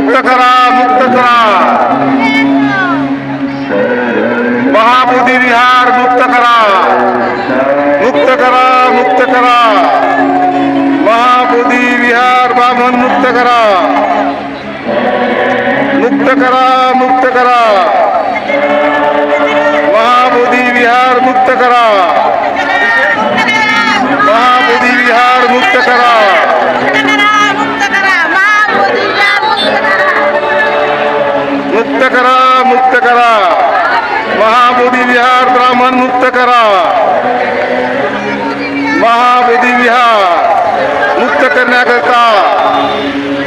मुक्त करा मुक्त करा. महाबोधी विहार मुक्त करा. मुक्त करा मुक्त करा. महाबोधी विहार बामन मुक्त करा. मुक्त करा मुक्त करा. महाबोधी विहार मुक्त करा. मुक्त करा. महाबोधी विहार ब्राह्मण मुक्त करा. महाबोधी विहार मुक्त करण्याकरता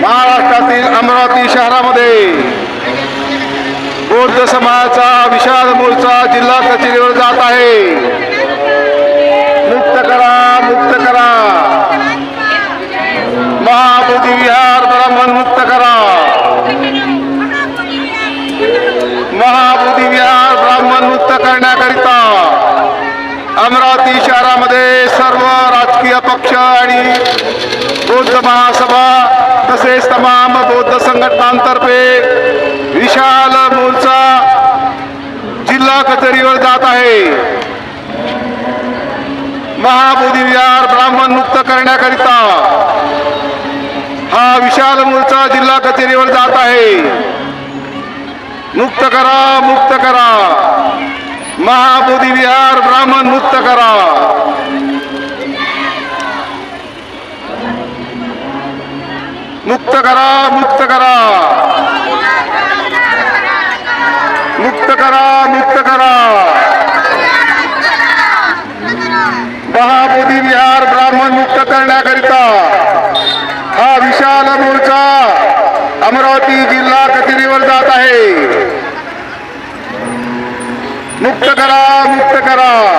महाराष्ट्रातील अमरावती शहरामध्ये बौद्ध समाजाचा विशाल मोर्चा जिल्हा कचेरी पक्ष आणि बौद्ध महासभा तसेच तमाम बौद्ध संघटनांतर्फे विशाल मोर्चा जिल्हा कचेरीवर जात आहे. महाबोधी विहार ब्राह्मण मुक्त करण्याकरिता हा विशाल मोर्चा जिल्हा कचेरीवर जात आहे. मुक्त करा मुक्त करा. महाबोधी विहार ब्राह्मण मुक्त करा. मुक्त करा मुक्त करा. मुक्त करा मुक्त करा. महाबोधी विहार ब्राह्मण मुक्त करण्याकरिता हा विशाल मोर्चा अमरावती जिल्हा कचेरीवर जात आहे. मुक्त करा मुक्त करा.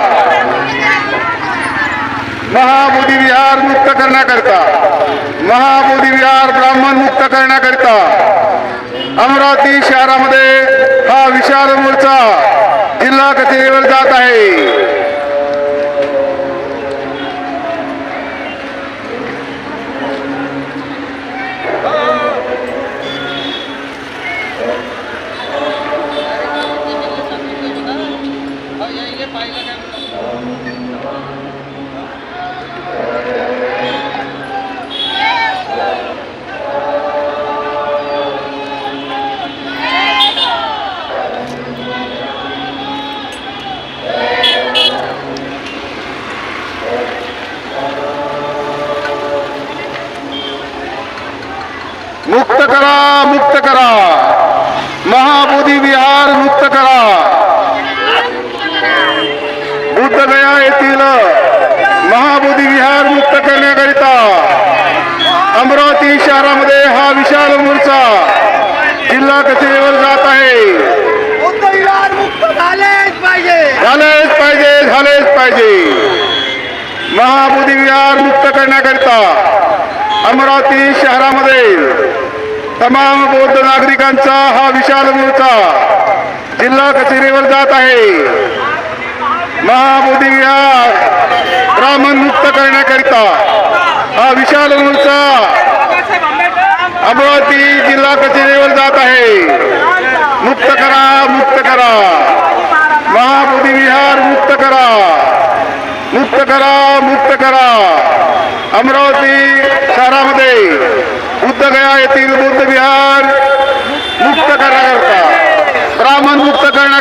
महाबोधी विहार मुक्त करण्याकरिता महाबोधी विहार ब्राह्मण मुक्त करण्याकरिता अमरावती शहरामध्ये हा विशाल मोर्चा जिल्हा कचेरीवर जात आहे. मुक्त करा मुक्त करा. महाबोधी विहार मुक्त करा. महाबोधी विहार मुक्त करण्याकरिता अमरावती शहरामध्ये हा विशाल मोर्चा जिल्हा कचेरीवर जात आहे. झालेच पाहिजे झालेच पाहिजे. झालेच महाबोधी विहार मुक्त करण्याकरिता अमरावती शहरामध्ये तमाम बौद्ध नागरिकांचा हा विशाल मोर्चा जिल्हा कचेरीवर जात आहे. महाबोधी अमरावती जिल्हा कचेरीवर जात आहे. मुक्त करा मुक्त करा. महाबोधी विहार, मुक्त करा. मुक्त करा मुक्त करा. अमरावती शहरा शहरामध्ये बुद्धगया येथील बुद्ध विहार मुक्त करण्याकरता. ब्राह्मण मुक्त करण्याकरिता.